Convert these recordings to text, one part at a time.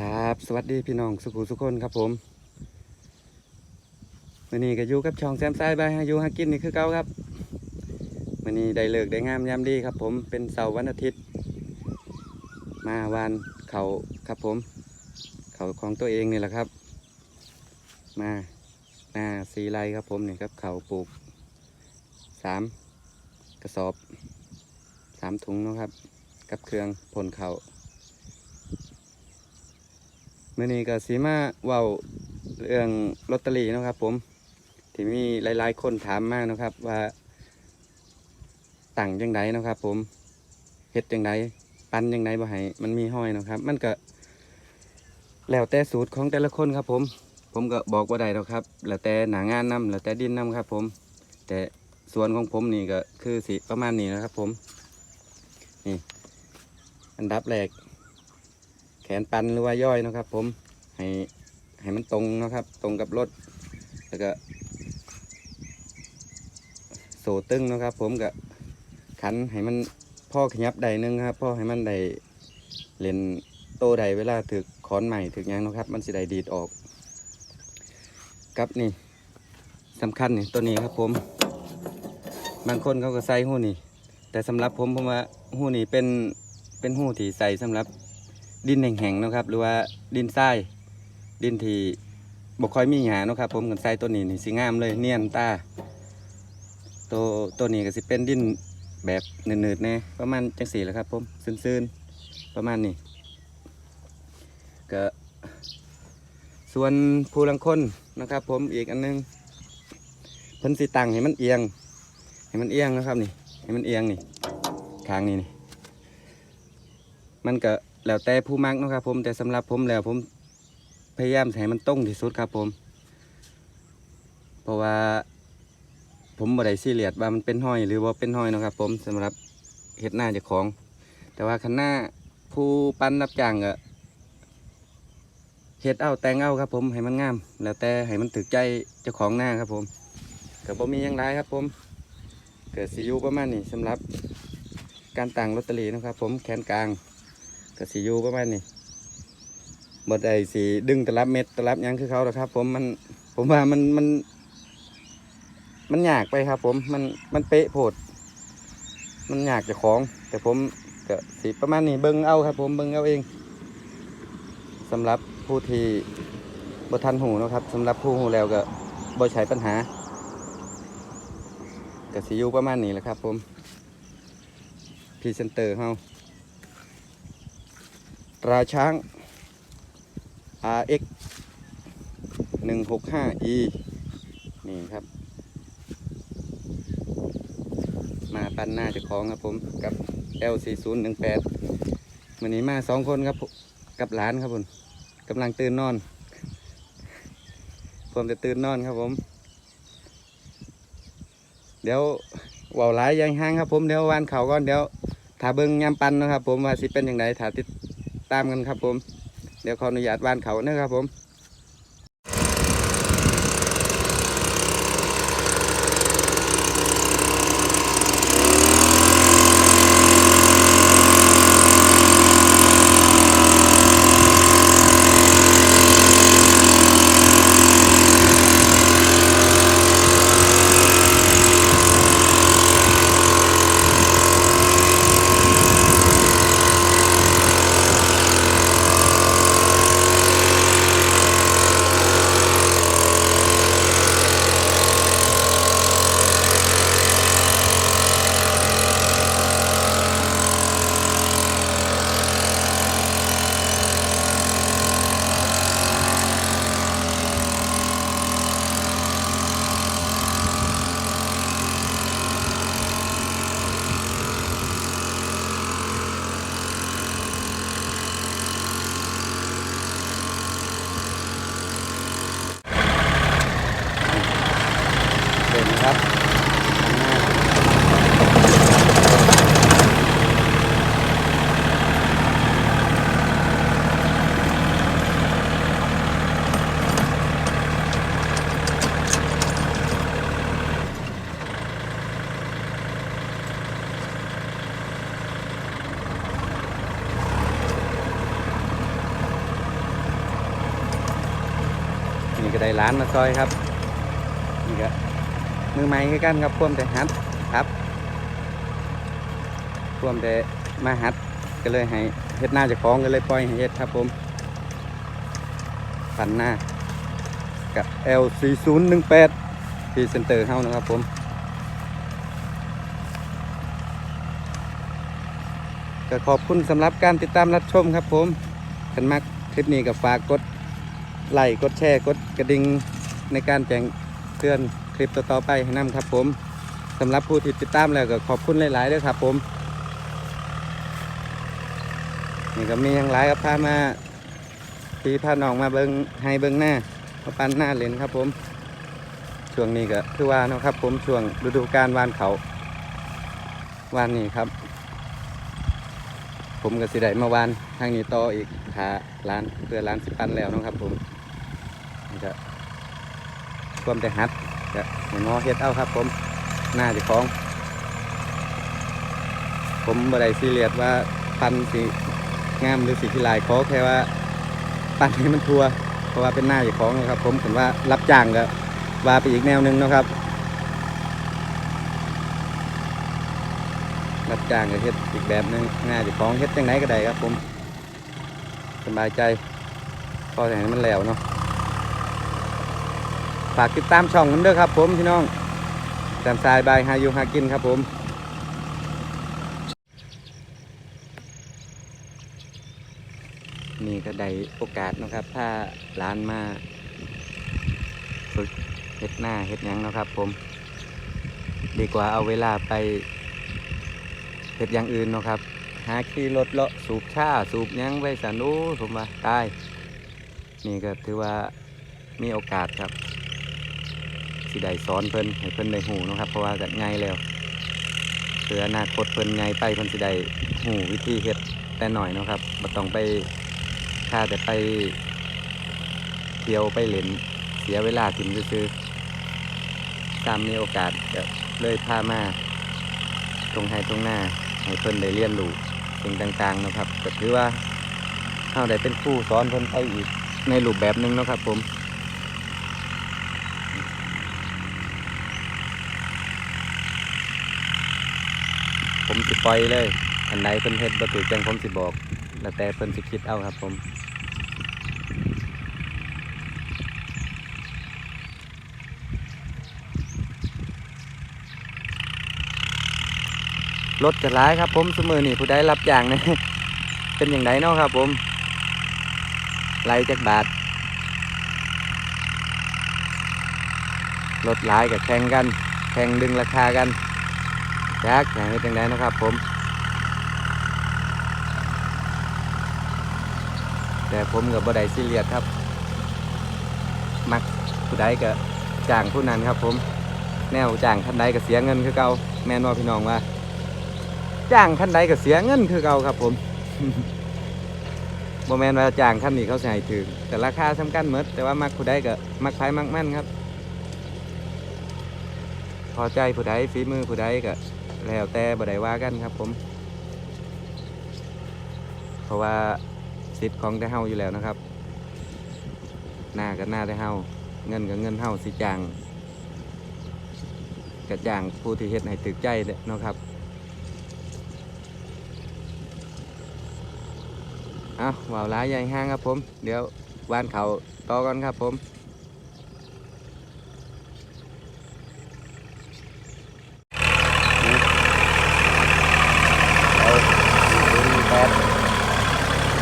ครับสวัสดีพี่น้องสุขุสุขคนครับผมวันนี้ก็อยู่กับช่องแซมซ้ายบายฮาอยูฮากินนี่คือเก่าครับวันนี้ได้เลิกได้งามยามดีครับ ผมเป็นเสาร์วันอาทิตย์ มาวานเขาครับผม เขาของตัวเองนี่แหละครับ มาหน้าสีไรครับผมนี่ครับเขาปลูกสามกระสอบสามถุงนะครับ กับเครื่องผลเขา มื่อนี้ก็สีมาเว้าเรื่องลอตเตอรี่นะครับ ผม ที่มีหลายๆ คนถามมาเนะครับ ว่าตั้งยังไงนะครับ ผมเฮ็ดยังไงปันยังไงบ่ให้มันมีห้อยนะครับ มันก็ แล้วแต่สูตรของแต่ละคนครับ ผม ผมก็บอกว่าได้แล้วครับ แล้วแต่หนางานนำแล้วแต่ดินนำครับ ผม แต่ส่วนของผมนี่ก็คือสิประมาณนี้นะครับ ผม นี่ อันดับแรก นปันหรือว่าย่อยนะครับ ผมให้ให้มันตรงนะครับ ตรงกับรถแล้วก็โซตึงนะครับ ผมก็ขันให้มันพ่อขยับใดนึงครับพ่อให้มันได้เล่นโตใดเวลาถึกขอนใหม่ถึกยังนะครับ มันสิได้ดีดออกกับนี่สำคัญนี่ตัวนี้ครับผม บางคนเขาก็ใส่หูนี่ แต่สำหรับผมผมว่าหูนี่เป็นเป็นหูที่ใส่สำหรับ ดินแห้งๆนะครับ หรือว่าดินทรายดินที่บกค่อยมีหยาเนาะครับ ผมกันทรายตัวนี้นี่สิงามเลยเนียนตาตัวตัวนี้ก็สิเป็นดินแบบเนืดๆแน่ประมาณจังสีแหละครับ ผมซื่นๆประมาณนี้ก็ส่วนผู้ลังคนนะครับ ผมอีกอันหนึงเพิ่นสิตั้งให้มันเอียง ให้มันเอียงนะครับนี่ให้มันเอียงนี่ทางนี้นี่มันก็ แล้วแต่ผู้มักนะครับ ผมแต่สำหรับผมแล้วผมพยายามให้มันตรงที่สุดครับ ผม เพราะว่า ผมบ่ได้ซีเรียสว่ามันเป็นห้อยหรือว่าเป็นห้อยนะครับ ผมสำหรับเฮ็ดหน้าเจ้าของ แต่ว่าคันหน้าผู้ปั้นรับจ้างก็เฮ็ดเอาแต่งเอาครับ ผมให้มันงาม แล้วแต่ให้มันถึกใจเจ้าของหน้าครับ ผมก็บ่มียังไรครับ ผม เกิดสิอยู่ประมาณนี้สำหรับการตั้งลอตเตอรี่นะครับ ผมแขนกลาง ก็สีอยู่ประมาณนี้บดไดสีดึงตลับเม็ดตลับยังคือเขาหรอครับ ผมมันผมว่ามันมัน มันยากไปครับ ผมมันมันเป๊ะโพดมันยากจะของ แต่ผมก็สีประมาณนี้เบิ้งเอาครับ ผมเบิ้งเอาเองสำหรับผู้ที่บทันหูนะครับสำหรับผู้หูแล้วก็บ่ใช้ปัญหาก็สีอยู่ประมาณนี้แหละครับ ผมพรีเซนเตอร์เฮา ตราช้าง RX 165E นี่ครับ มาปั้นหน้าจะคล้องครับผมกับ L4018 วันนี้มาสองคนครับกับหลานครับผมกำลังตื่นนอน ผมจะตื่นนอนครับผม เดี๋ยวว่าวหลายยังห้างครับผมเดี๋ยววานเขาก่อนเดี๋ยวถ้าเบิ้งยามปันนะครับผมว่าสิเป็นอย่างไรถ้าติด ตามกันครับผม เดี๋ยวขออนุญาตบ้านเขานะครับผม ร้านมาซอยครับนี่ก็มือใหม่คือกันครับพ่วมแต่ฮัดครับพ่วมแต่มาฮัดก็เลยให้เฮ็ดหน้าจะคล้องก็เลยปล่อยให้เฮ็ดครับผมปันหน้ากับ L4018 พรีเซนเตอร์เฮานะครับผมก็ขอบคุณสำหรับการติดตามรับชมครับผมขันมักคลิปนี้ก็ฝากกด ไลค์กดแชร์กดกระดิ่งในการแจ้งเตือนคลิปต่อๆไปให้นํครับผมสำหรับผู้ที่ติดตามแล้วก็ขอบคุณหลายๆด้วยครับผมนี่ก็มีอย่างหลายครับพามาพี่พาน้องมาเบิงให้เบิงหน้ามาปั้นหน้าเลนครับผมช่วงนี้ก็คือว่านะครับผมช่วงฤดูกาลวานเขาวานนี้ครับ ผมก็สิได้มาวานทางนี้ต่ออีกหาร้านเพื่อร้านสิปันแล้วนะครับ ผมนี่ก็ความแต่หัดก็ให้หมอเฮ็ดเอาครับ ผมหน้าจะคล้อง ผมบ่ได้ซีเรียสว่าปันสีงามหรือสีขี้ลายขอแค่ว่าปันให้มันทัวเพราะว่าเป็นหน้าเจ้าของนะครับ ผมผมว่ารับจ้างก็ว่าไปอีกแนวหนึงนะครับ รับจ้างก็เฮ็ดอีกแบบหนึงงานเจ้าของเฮ็ดจังไหนก็ได้ครับผมสบายใจพอแต่ให้มันแล้วเนาะฝากติดตามช่องนั้นเด้อครับ ผมพี่น้องจำสายบายหายู่หากินครับผมนี่ก็ได้โอกาสนะครับ ถ้าร้านมาฝึกเฮ็ดหน้าเฮ็ดยังนะครับผม ดีกว่าเอาเวลาไป เฮ็ดอย่างอื่นเนาะครับ หาขี่รถเลาะสูบชาสูบยังไว้สนุผมว่าตายนี่ก็ถือว่ามีโอกาสครับสิได้สอนเพิ่นให้เพิ่นได้หูนะครับ เพราะว่าก็ง่ายแล้วเพื่ออนาคตเพิ่นไงไปเพิ่นสิได้หูวิธีเฮ็ดแต่หน่อยนะครับบ่ต้องไปค่าแต่ไปเที่ยวไปเล่นเสียเวลากินซื้อตามมีโอกาสเลยพามา ตรงให้ตรงหน้าให้เพิ่นได้เรียนรู้สิ่งต่างๆนะครับก็ถือว่าเฮาได้เป็นครูสอนเพิ่นไปอีกในรูปแบบหนึ่งนะครับ ผมผมสิปล่อยเลยอันไหนเพิ่นเฮ็ดบ่ถูกจังผมสิบอก แล้วแต่เพิ่นสิคิดเอาครับผม รถจะร้ายครับ ผมสมือนี่ผู้ใดรับอย่างเนี่ยเป็นอย่างไรเนาะครับ ผมไล่จักบาทรถร้ายกับแข่งกัน แข่งดึงราคากันจักอย่างนี้เป็นไงนะครับผม แต่ผมกับบ่ได้ซีเรียสครับ มักผู้ใดก็จ้างผู้นั้นครับผม แนวจ้างท่านใดก็เสียเงินคือเก่าแม่นว่าพี่น้องว่า จ้างคันใดก็เสียเงินคือเก่าครับ ผมโมแมนว่าจ้างคันนี้เขาใส่ถึงแต่ราคาสำคัญหมดแต่ว่ามักผู้ใดก็มักไผมักมั่นครับ พอใจผู้ใดฝีมือผู้ใดก็แล้วแต่บ่ได้ว่ากันครับ ผม เพราะว่าสิทธิ์ของแต่เฮาอยู่แล้วนะครับ หน้าก็หน้าแต่เฮาเงินก็เงินเฮาสิจ้างก็จ้างผู้ที่เฮ็ดให้ถึกใจเนาะครับ เอาว่าวลายใหญ่ห้างครับผม เดี๋ยววานเขาต่อกันครับผม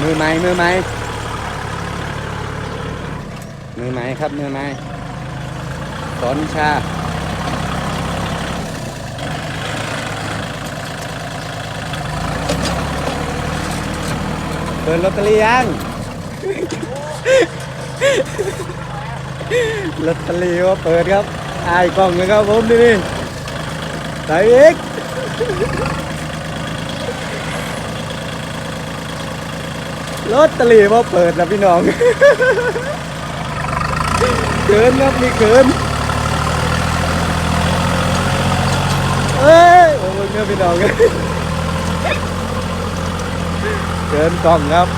มือไม้มือไม้มือไม้ครับมือไม้สอนวิชา ปิดลอตเตอรี่ยังลอตเตอรี่ว่าเปิดครับอายกล้องเลยครับผมนี่ใส่อีกลอตเตอรี่ว่าเปิดนะพี่น้องเกินครับนี่เกินเอ้ยโอ้ยเนี่ยพี่น้อง เชิญกล้องครับ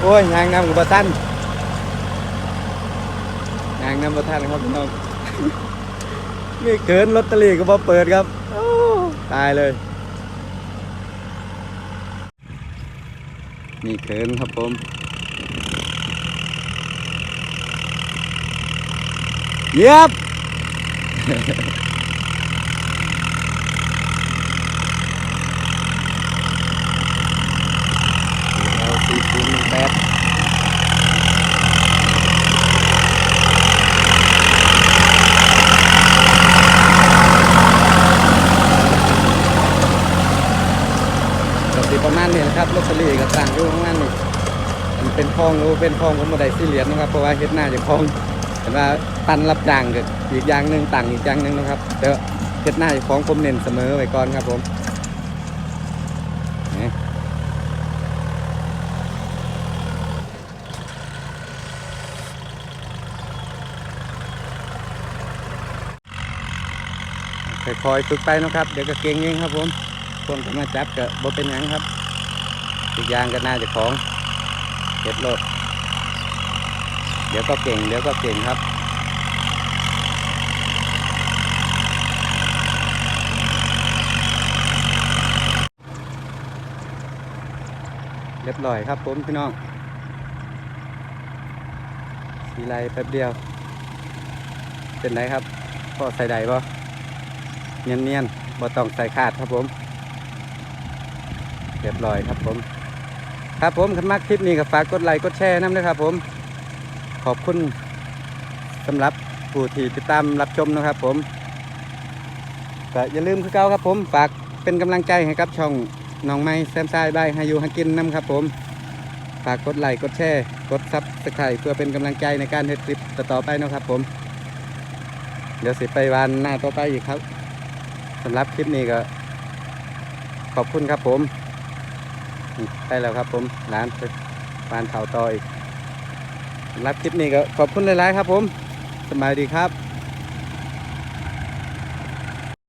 โอ้ยยางนำกับท่านยางนำกับท่านครับพี่น้องนี่เกินลอตเตอรี่ก็มาเปิดครับตายเลย นี่เขินครับผม เยียบเราสี่ศูนย์หนึ่งแปดก็สิประมาณนี้นะครับลอตเตอรี่ก็ต่างอยู่ข้างนั้นนี่มันเป็นคลองหรือเป็นคลองผมบ่ได้ซีเรียสนะครับเพราะว่าเฮ็ดหน้าจะคลอง แต่ว่าปันรับจ้างก็อีกอย่างหนึ่งต่างอีกอย่างหนึ่งนะครับเดี๋ยวเฮ็ดหน้าจะคลองผมเน้นเสมอไว้ก่อนครับผมนี่ค่อยฝึกไปนะครับ เดี๋ยวก็เก่งเองครับผมคนผมมาจับก็บ่เป็นหยังครับอีกอย่างก็น่าจะของเก็ดโล เดี๋ยวก็เก่งเดี๋ยวก็เก่งครับ เรียบร้อยครับผมพี่น้องสีไลแป๊บเดียว เป็นไรครับพ่อใส่ใดบ่เนียนเนียนบ่ต้องใส่ขาดครับผม เรียบร้อยครับผม ครับผมคันมากคลิปนี้ก็ฝากกดไลค์กดแชร์น้ำด้วยครับผม ขอบคุณสำหรับผู้ที่ติดตามรับชมนะครับ ผมก็อย่าลืมคือเก่าครับ ผมฝากเป็นกำลังใจให้กับช่องน้องไม้แซมซายบายฮายูฮักกินน้ำครับ ผมฝากกดไลค์กดแชร์กดซับสไครต์เพื่อเป็นกำลังใจในการเฮ็ดคลิปต่อไปนะครับ ผม เดี๋ยวสิไปวันหน้าต่อไปอีกครับสำหรับคลิปนี้ก็ ขอบคุณครับผม ไปแล้วครับผมร้านวานเผาต่ออีก รับคลิปนี้ก็ขอบคุณหลายๆครับผมสบายดีครับ